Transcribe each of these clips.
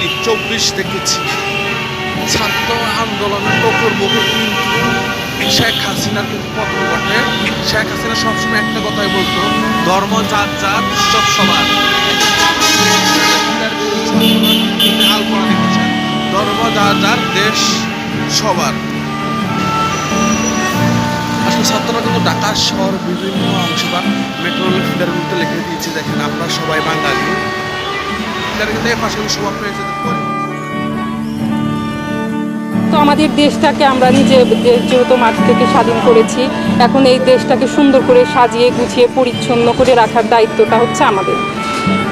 জিনিস দেখেছি। ছাত্র আন্দোলনের টকর মুখে কিন্তু শেখ হাসিনার কিন্তু পতন ঘটে। শেখ হাসিনা সবসময় একটা কথাই বলতো, ধর্ম, জাত জাত, সব সবার আলপনা দেখেছেন ধর্ম যার যার দেশ সবার। আসলে ছাত্ররা কিন্তু ঢাকা শহর বিভিন্ন অংশে বা মেট্রো রেল ফিডারগুলোতে লিখে দিয়েছে। দেখেন, আমরা সবাই বাঙালি। তো আমাদের দেশটাকে আমরা নিজে যেহেতু মাটি থেকে স্বাধীন করেছি, এখন এই দেশটাকে সুন্দর করে সাজিয়ে, গুছিয়ে, পরিচ্ছন্ন করে রাখার দায়িত্বটা হচ্ছে আমাদের।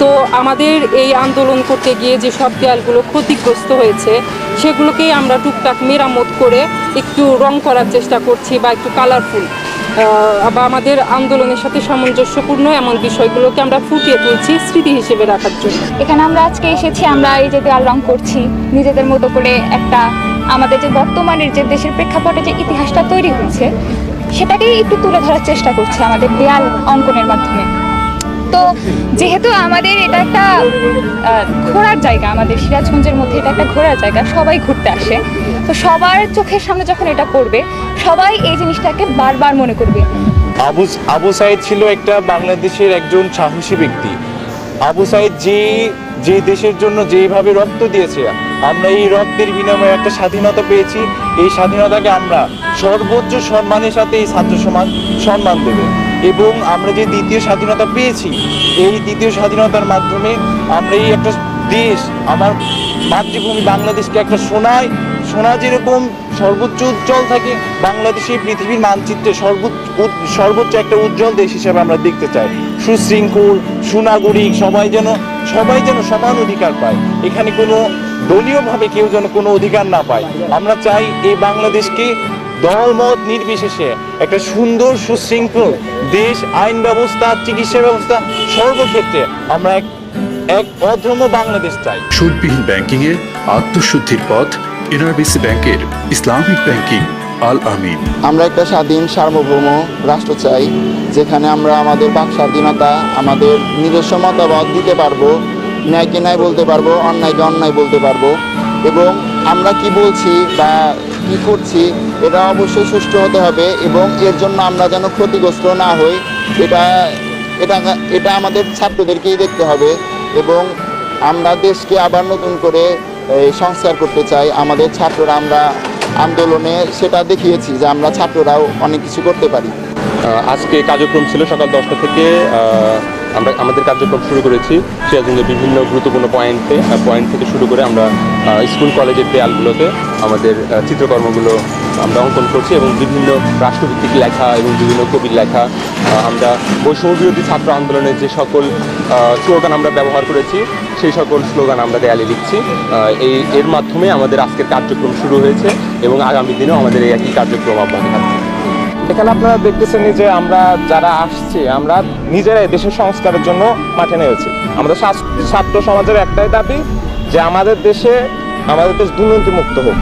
তো আমাদের এই আন্দোলন করতে গিয়ে যে সব দেয়ালগুলো ক্ষতিগ্রস্ত হয়েছে, সেগুলোকেই আমরা টুকটাক মেরামত করে একটু রং করার চেষ্টা করছি বা একটু কালারফুল বা আমাদের আন্দোলনের সাথে সামঞ্জস্যপূর্ণ এমন বিষয়গুলোকে আমরা ফুটিয়ে তুলছি স্মৃতি হিসেবে রাখার জন্য। এখানে আমরা আজকে এসেছি, আমরা এই যে দেয়াল রং করছি, নিজেদের মতো করে একটা আমাদের যে বর্তমানের যে দেশের প্রেক্ষাপটে যে ইতিহাসটা তৈরি হচ্ছে, সেটাকেই একটু তুলে ধরার চেষ্টা করছে আমাদের দেয়াল অঙ্কনের মাধ্যমে। তো যেহেতু আমাদের এটা একটা ঘোরার জায়গা, আমাদের সিরাজগঞ্জের মধ্যে এটা একটা ঘোরার জায়গা, সবাই ঘুরতে আসে। তো সবার চোখের সামনে যখন এটা পড়বে, সবাই এই জিনিসটাকে বারবার মনে করবে। আবু আবু সাইদ ছিল একটা বাংলাদেশের একজন সাহসী ব্যক্তি। আবু সাইদ যে যে দেশের জন্য যেভাবে রক্ত দিয়েছে, আমরা এই রক্তের বিনিময়ে একটা স্বাধীনতা পেয়েছি। এই স্বাধীনতাকে আমরা সর্বোচ্চ সম্মানের সাথে এই ছাত্র সমাজ সম্মান দেবে। এবং আমরা যে দ্বিতীয় স্বাধীনতা পেয়েছি, এই দ্বিতীয় স্বাধীনতার মাধ্যমে আমরা এই একটা দেশ, আমার মাতৃভূমি বাংলাদেশকে একটা সোনায় সোনা যেরকম সর্বোচ্চ উজ্জ্বল থাকে, বাংলাদেশে পৃথিবীর মানচিত্রে সর্বোচ্চ সর্বোচ্চ একটা উজ্জ্বল দেশ হিসেবে আমরা দেখতে চাই। সুশৃঙ্খল, সুনাগরিক, সবাই যেন সবাই যেন সমান অধিকার পায়। এখানে কোনো দলীয়ভাবে কেউ যেন কোনো অধিকার না পায়। আমরা চাই এই বাংলাদেশকে দলমত নির্বিশেষে একটা সুন্দর সুশৃঙ্খল দেশ আইন ব্যবস্থা চিকিৎসা ব্যবস্থা সর্বক্ষেত্রে আমরা এক এক অধম বাংলাদেশ চাই। সুদবিহীন ব্যাংকিং এ আত্মশুদ্ধির পথ এনআরবিসি ব্যাংকের ইসলামিক ব্যাংকিং আল আমিন। আমরা একটা স্বাধীন সার্বভৌম রাষ্ট্র চাই যেখানে আমরা আমাদের বাক স্বাধীনতা আমাদের নিজস্ব মতামত দিতে পারব ন্যায়কে ন্যায় বলতে পারব অন্যায়কে অন্যায় বলতে পারব এবং আমরা কি বলছি বা কি করছি, এটা অবশ্যই সুষ্ঠু হতে হবে এবং এর জন্য আমরা যেন ক্ষতিগ্রস্ত না হই, এটা এটা এটা আমাদের ছাত্রদেরকেই দেখতে হবে এবং আমরা দেশকে আবার নতুন করে সংস্কার করতে চাই। আমাদের ছাত্ররা আমরা আন্দোলনে সেটা দেখিয়েছি যে আমরা ছাত্ররাও অনেক কিছু করতে পারি। আজকে কার্যক্রম ছিল সকাল দশটা থেকে আমরা, আমাদের কার্যক্রম শুরু করেছি সিরাজগঞ্জের বিভিন্ন গুরুত্বপূর্ণ পয়েন্টে পয়েন্ট থেকে শুরু করে আমরা স্কুল, কলেজের দেয়ালগুলোতে আমাদের চিত্রকর্মগুলো আমরা অঙ্কন করছি এবং বিভিন্ন রাষ্ট্রভিত্তিক লেখা এবং বিভিন্ন কবির লেখা আমরা বৈষম্য বিরোধী ছাত্র আন্দোলনের যে সকল স্লোগান আমরা ব্যবহার করেছি, সেই সকল স্লোগান আমরা দেয়ালে লিখছি। এই, এর মাধ্যমে আমাদের আজকের কার্যক্রম শুরু হয়েছে এবং আগামী দিনেও আমাদের এই একই কার্যক্রম অব্যাহত থাকবে। এখানে আপনারা দেখতেছেন যে আমরা যারা আসছি, আমরা নিজেরাই দেশের সংস্কারের জন্য মাঠে নেমেছি। আমাদের ছাত্র সমাজের একটাই দাবি যে আমাদের দেশে, আমাদের দেশ দুর্নীতি মুক্ত হোক।